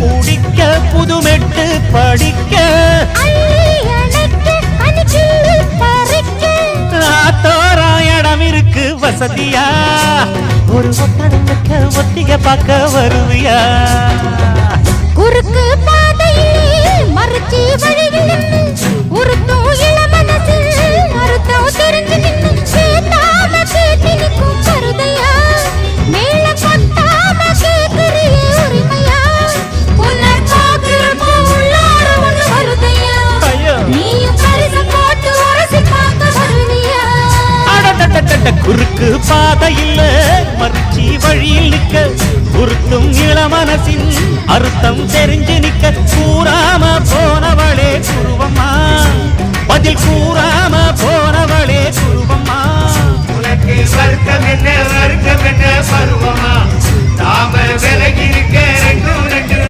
குடிக்க புதுமெட்டு படிக்க. ஆத்தோரா இடம் இருக்கு வசதியா? ஒரு ஒத்தனுக்கு பார்க்க வருவியா? இந்த குறுக்கு பாதையில் மறுச்சி வழியில் நிக்க குறுக்கும் இளமனசின் அர்த்தம் தெரிஞ்சு நிக்க கூறாம போனவளே குருவம்மா. பதில் கூறாம போனவளே குருவம்மா. உனக்கு வருத்தம் என்ன வருத்தம் என்ன பருவமா? தாம